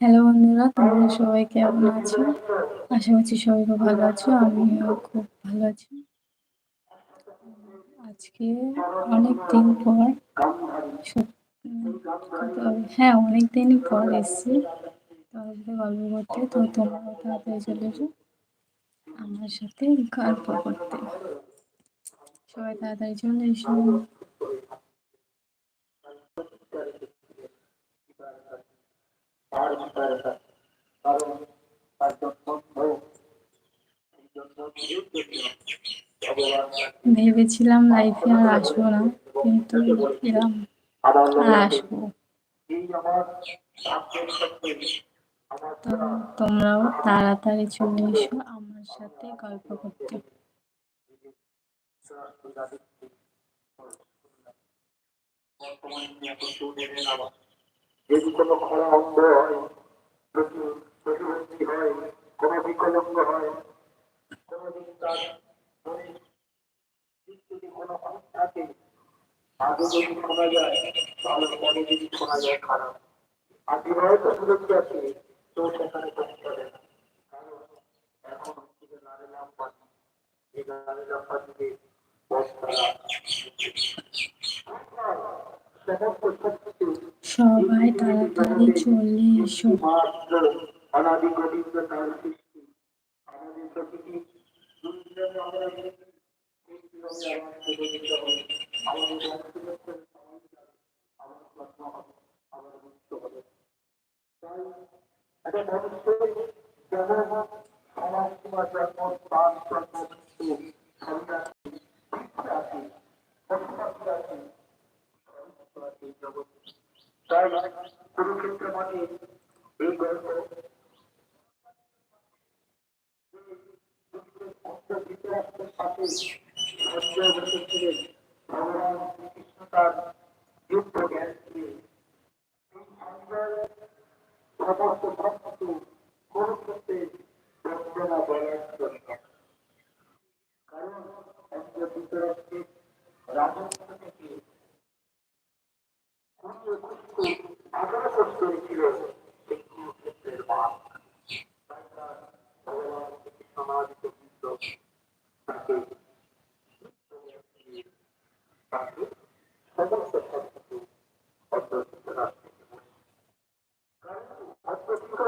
Hello বন্ধুরা, তোমরা সবাই কেমন আছো? আশা করছি সবাই খুব ভালো আছো, আমিও খুব ভালো আছি। আজকে অনেক দিন পর হ্যাঁ অনেক দিন পর এসছি। তোমাদের সাথে গল্প করতে, তো তোমরাও তাড়াতাড়ি চলে এসো। আমার সাথে গল্প করতে। সবাই তাড়াতাড়ি চলে এসো। ভেবেছিলাম লাইফে আর আসব না, কিন্তু এলাম আর আসব। তো তোমরাও তাড়াতাড়ি চলে এসো আমার সাথে গল্প করতে যদি কোনো খরা অঙ্গ হয় প্রতি প্রতিবন্ধী হয় কোনো বিকলঙ্গ হয় কোনোদিন তার যদি কোনো খুঁত থাকে আগে যদি শোনা যায় তাহলে পরে যদি শোনা যায় খারাপ আর বিবাহিত সুরক্ষা আছে তো সেখানে করতে পারে না কারণ এখন হচ্ছে যে নারী লম্বা এই নারী সমস্ত শক্তিকে সবাই তাড়াতাড়ি চলে এসো। গোবিন্দ তার সৃষ্টি আমাদের প্রকৃতি দুর্যোগে আমরা দেখি এই নিয়মে আমাদের গোবিন্দ হবে আমাদের বংশলক্ষ্য আমার প্রশ্ন হবে আমার মুক্ত হবে তাই একটা মানুষের যেমন সমাজ সমাজ জন্ম প্রাণ জন্ম মৃত্যু সন্ন্যাসী শিক্ষা আছে পশুপাখি আছে সমস্ত আছে এই জগৎ তাই কুরুক্ষেত্র মাঠে এই গল্প ধৃতরাষ্ট্রের সাথে সঞ্জয় বসেছিলেন ভগবান শ্রীকৃষ্ণ তার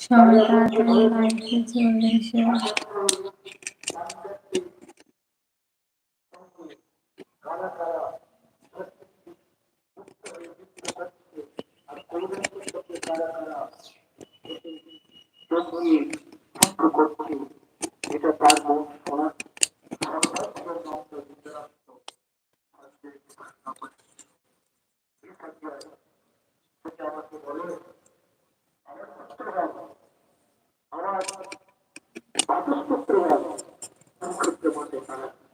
সবাই তাড়াতাড়ি লাইফে চলে এসো এটা তার মন শোনা আমাকে বলে আমার পুত্র আমার বাচস্পত্র সংক্ষিপ্ত মতে তারা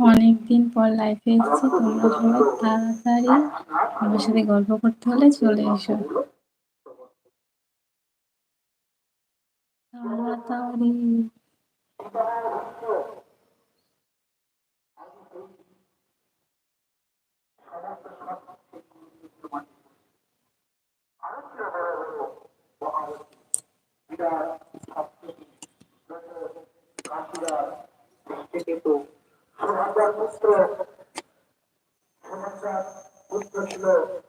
অনেকদিন পর লাইফে এসেছি তোমরা সবাই তাড়াতাড়ি আমার সাথে গল্প করতে হলে চলে এসো। ছিল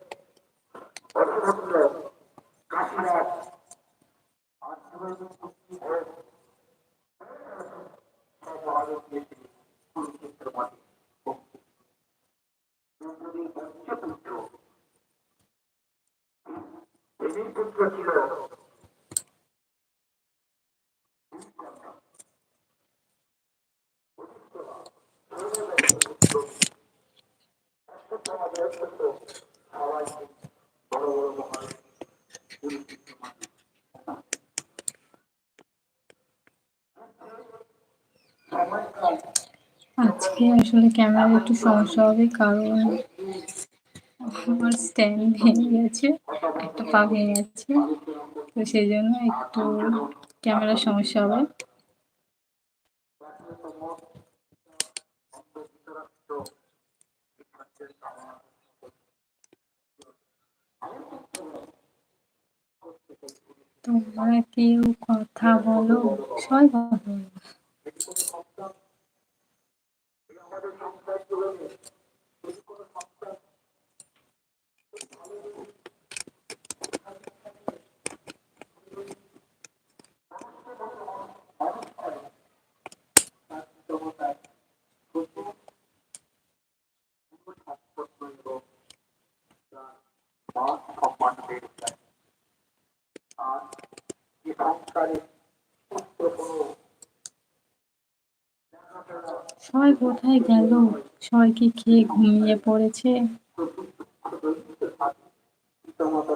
আজকে আসলে ক্যামেরা একটু সমস্যা হবে, কারণ আমার স্ট্যান্ড ভেঙে গেছে, একটা পা ভেঙে গেছে। তো সেই জন্য একটু ক্যামেরা সমস্যা হবে তোমরা কেউ কথা বলো সবাই কথা সবাই কোথায় গেল? সবাই কি খেয়ে ঘুমিয়ে পড়েছে? পিতামাতা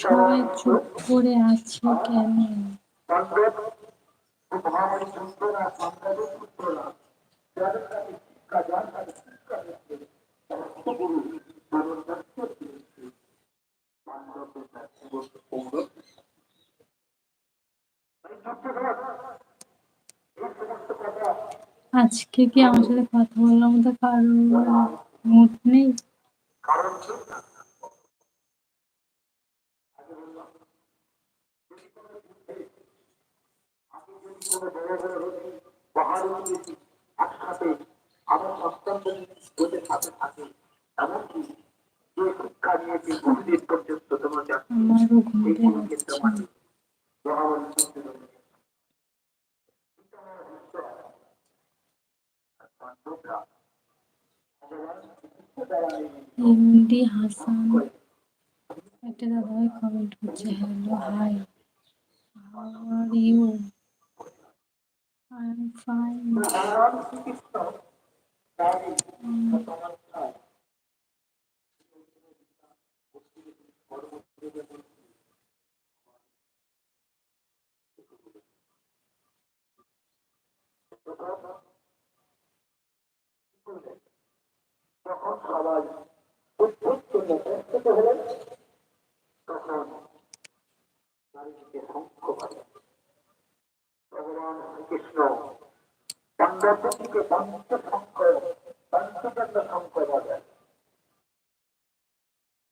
সবাই চুপ করে আছে কেন? আজকে কি আমার সাথে কথা বলার মতো কারোর মুড নেই? কারণ একসাথে আমার সন্তানদের সাথে থাকে এমনকি যে শিক্ষা নিয়েছি বহুদিন পর্যন্ত এমডি হাসান। একটা দাদাভাই কমেন্ট করছে hello hi how are you I am fine ভগবান শ্রীকৃষ্ণ তারই সমস্যায় তখন সবাই উদ্ভুত করলেন প্রস্তুত হলেন তখন চারিদিকে শঙ্খ ভগবান পাণ্ডবকে পঞ্চ শঙ্খ পঞ্চদণ্ড শঙ্খ বাজায়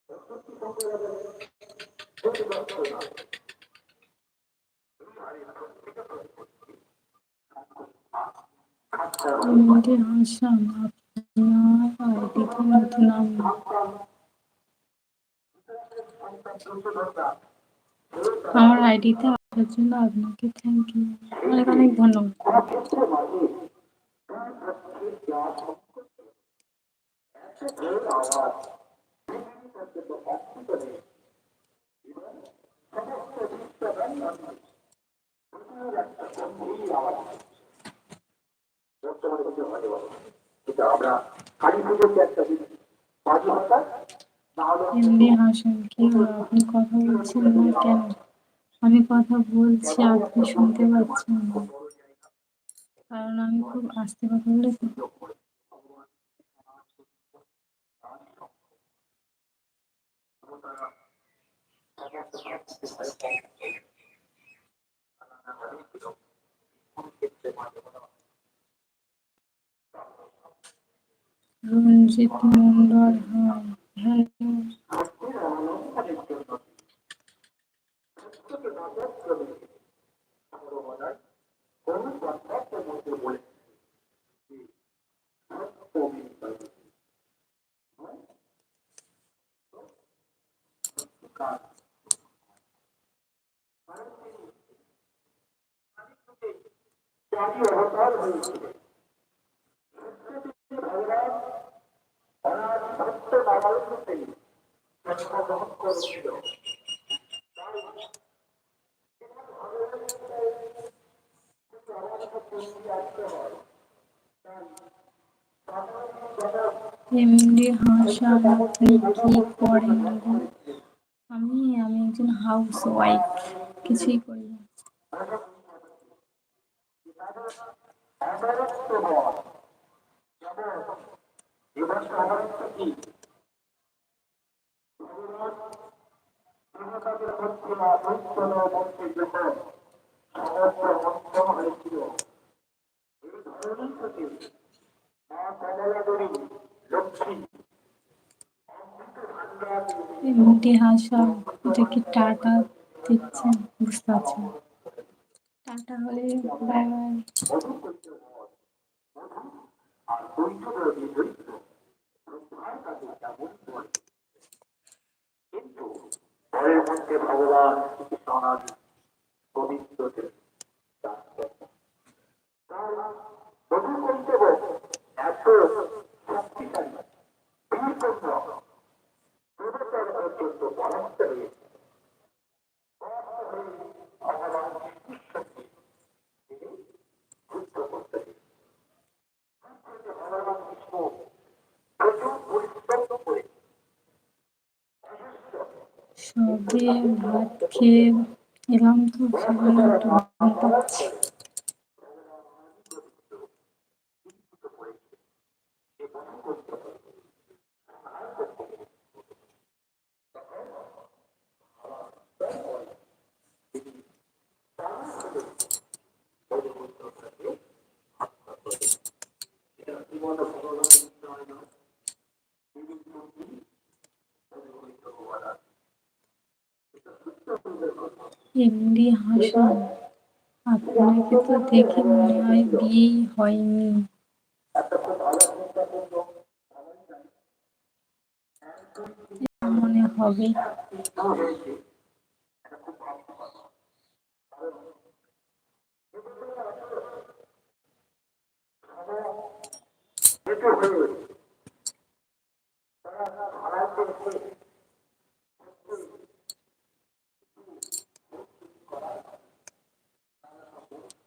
চতুর্থী শঙ্খ বাজায় যদি দন্ত না এই হারি প্রত্যেকে প্রতিপত্তি শঙ্খ এমডি হাসান আপনার আইডিতে নতুন আমি আমার আইডিতে আসার জন্য আপনাকে থ্যাংক ইউ অনেক অনেক ধন্যবাদ। কিন্তু আমরা কালী পুজোতে একটা দিন মাঝে মাথা না হলে এমডি হাসান কি আপনি কথা বলছেন কেন? আমি কথা বলছি, আপনি শুনতে পাচ্ছেন না। কারণ আমি খুব আস্তে কথা বলেছি। রঞ্জিত মন্ডল হ্যাঁ। হ্যালো জাতি অবতার হয়েছিল ভগবান অনাদি ভক্ত নারায়ণকে জন্মগ্রহণ করেছিল আপনি কি করেন আমি আমি একজন হাউস ওয়াইফ কিছুই করি না মা কমলাদেবী লক্ষ্মী দিয়ে এমডি এটা কি টাটা দিচ্ছেন বুঝতে পারছি টাটা হলে বাই বাই। ভগবান মধু করতে এত শক্তিশালী। পর্যন্ত পরাস্ত হয়েছে পরাস্ত হয়ে ভগবান ঈশ্বরকে তিনি যুদ্ধ করতে যুদ্ধে ভগবান কৃষ্ণ প্রচুর পরিশ্রম করে সবে ভাত খেয়ে এলাম তো পাচ্ছি। এমডি হাসান। আপনাকে তো দেখে মনে হয় বিয়েই হয়নি। মনে হবে। যেতে হয়ে তারা ভারতে এসে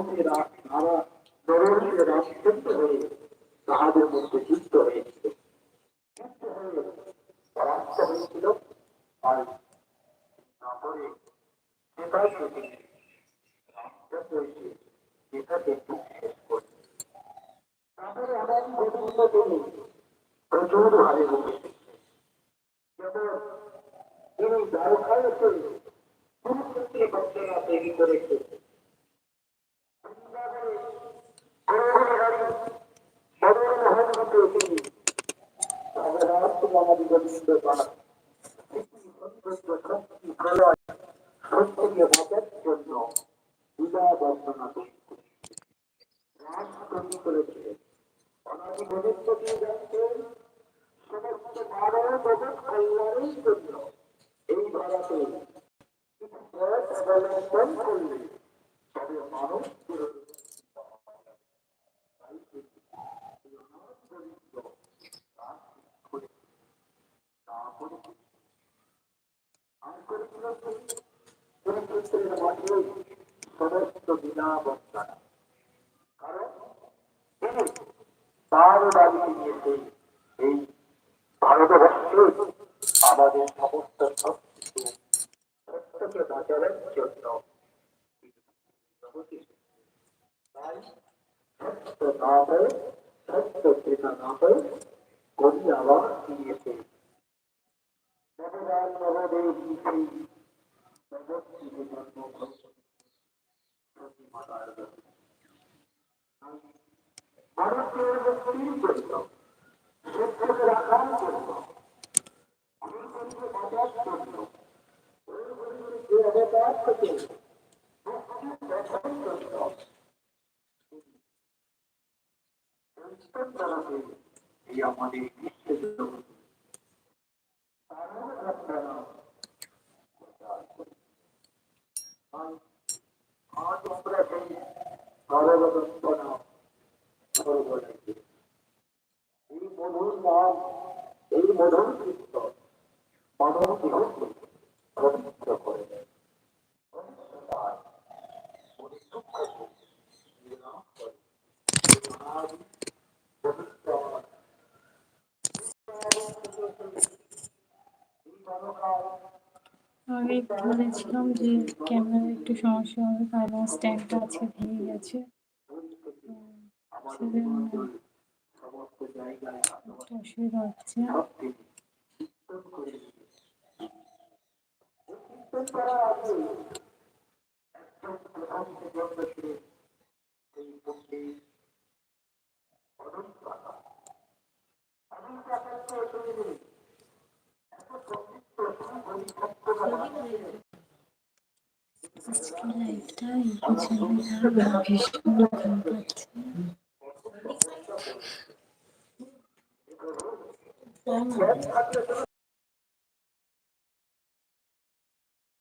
মোটামুটি নানা নরহীর রাজতন্ত্র হয়ে তাহাদের মধ্যে যুদ্ধ হয়েছিল যুদ্ধ হয়ে তিনি দ্বারকায় করে পুরুষ থেকে ভক্তরা তৈরি করেছে এই ভারতে করলে তবে মানব চিরদিন তাই এই অনাথ দরিদ্র রাজ করে তারপরে আর করেছিলেন তিনি কুরুক্ষেত্রের মাঠে সমস্ত বিনা বর্ণনা কারণ তিনি তার দাবি নিয়েছে এই ভারতবর্ষে আমাদের সমস্ত সবকিছু সত্যকে বাঁচানোর জন্য তাই সত্য না হয়ে সত্য চেনা না হয়ে কবি আবার ফিরিয়েছে नाम महोदेवी थी भगवती के धर्मों को भारत के तीन चलता क्षेत्र में राजधानी चलता अमीरपुर के आज़ाद चलता के अवतार को चलता संस्कृत तरह से या हमारे विश्व लोग এই মধুর নাম এই মধুর কীর্তন মানব জীবনকে আগে বলেছিলাম যে ক্যামেরার একটু সমস্যা হবে কারণ স্ট্যান্ডটা আজকে ভেঙে গেছে। অসুবিধা হচ্ছে কীর্তন করে কীর্তন করার আগে একজন প্রধান জন্মেছে সেই পণ্ডিত অনন্ত কাকা আমি কাকাকে শুনে নিই এত পণ্ডিত পরিপক্ক আজকে লাইফটা এই পছন্দ